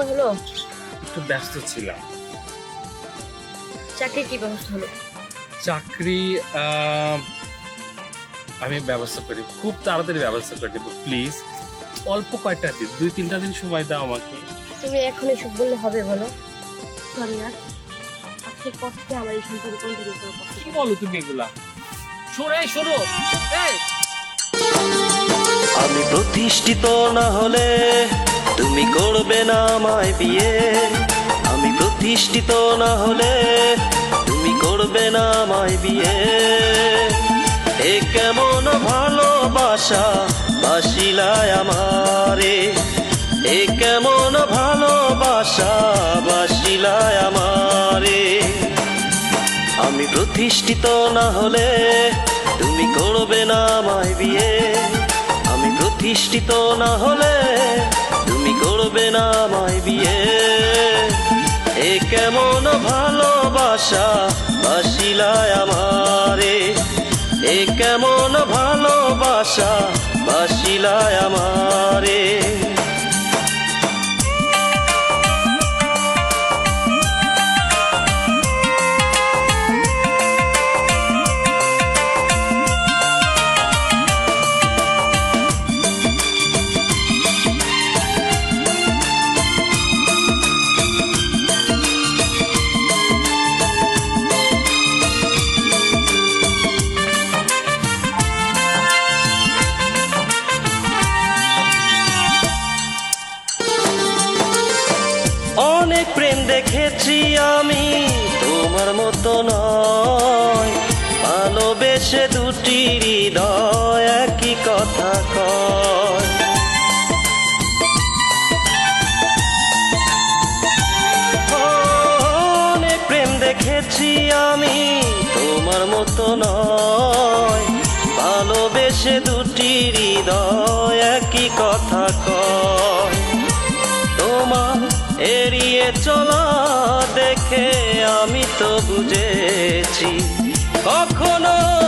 সময় হলো? একটু ব্যস্ত ছিলাম। চাকরি কি ব্যবস্থা হলো? চাকরি আমি ব্যবস্থা করি। খুব তাড়াতাড়ি ব্যবস্থা করে দেবো প্লিজ অল্প কয়েকটা দিন দুই তিনটা দিন সময় দাও আমাকে। তুমি এখন এসব বললে হবে বলো? সরি আর আজকের পর থেকে আমার এই সম্পর্কে কন্টিনিউ করা কি বলো তুমি এগুলা? শোনো এই এই! আমি প্রতিষ্ঠিত না হলে তুমি করবে না আমায় বিয়ে। আমি প্রতিষ্ঠিত না হলে তুমি করবে না আমায় বিয়ে। এ কেমন ভালোবাসা বাসিলায় আমারে। এ কেমন ভালোবাসা বাসিলায় আমারে। আমি প্রতিষ্ঠিত না হলে তুমি করবে না আমায় বিয়ে। আমি প্রতিষ্ঠিত না হলে তুমি করবে না আমায় বিয়ে। এ কেমন ভালোবাসা বাসিলায় আমারে। এ কেমন ভালোবাসা বাসিলায় আমারে। প্রেম দেখেছি আমি তোমার মতো নয়। ভালোবেসে দুটি হৃদয় একই কথা কয়। প্রেম দেখেছি আমি তোমার মতো নয়। ভালোবেসে দুটি হৃদয় একই কথা কয়। চলা দেখে আমি তো বুঝেছি। কখনোই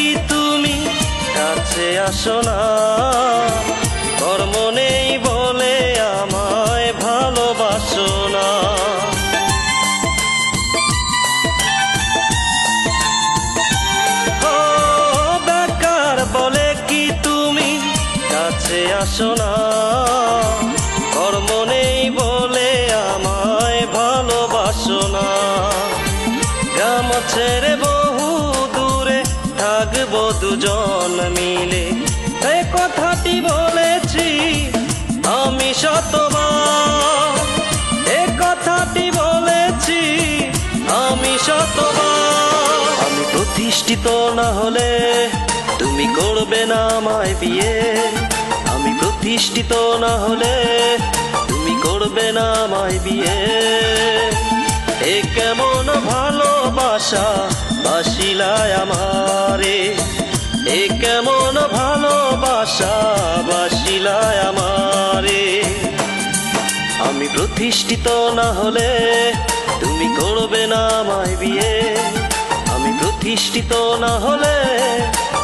কি তুমি? কাছে আসো না। বলে আমায় ভালোবাসো না। বেকার বলে কি তুমি? কাছে আসো না। কর্ম নেই বলে আমায় দুজন মিলে এ কথাটি বলেছি, আমি শতবার। এ কথাটি বলেছি, আমি শতবার। আমি প্রতিষ্ঠিত না হলে তুমি করবে না আমায় বিয়ে। আমি প্রতিষ্ঠিত না হলে তুমি করবে না আমায় বিয়ে। এ কেমন ভালোবাসা বাসিলায় আমারে। কেমন ভালোবাসা বাসিলায় আমারে? আমি প্রতিষ্ঠিত না হলে তুমি করবে না আমায় বিয়ে। আমি প্রতিষ্ঠিত না হলে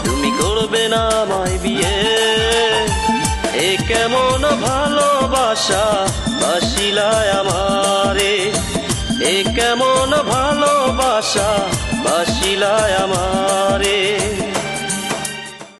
তুমি করবে না আমায় বিয়ে। এ কেমন ভালোবাসা বাসিলায় আমারে? এ কেমন ভালোবাসা বাসিলায় আমারে?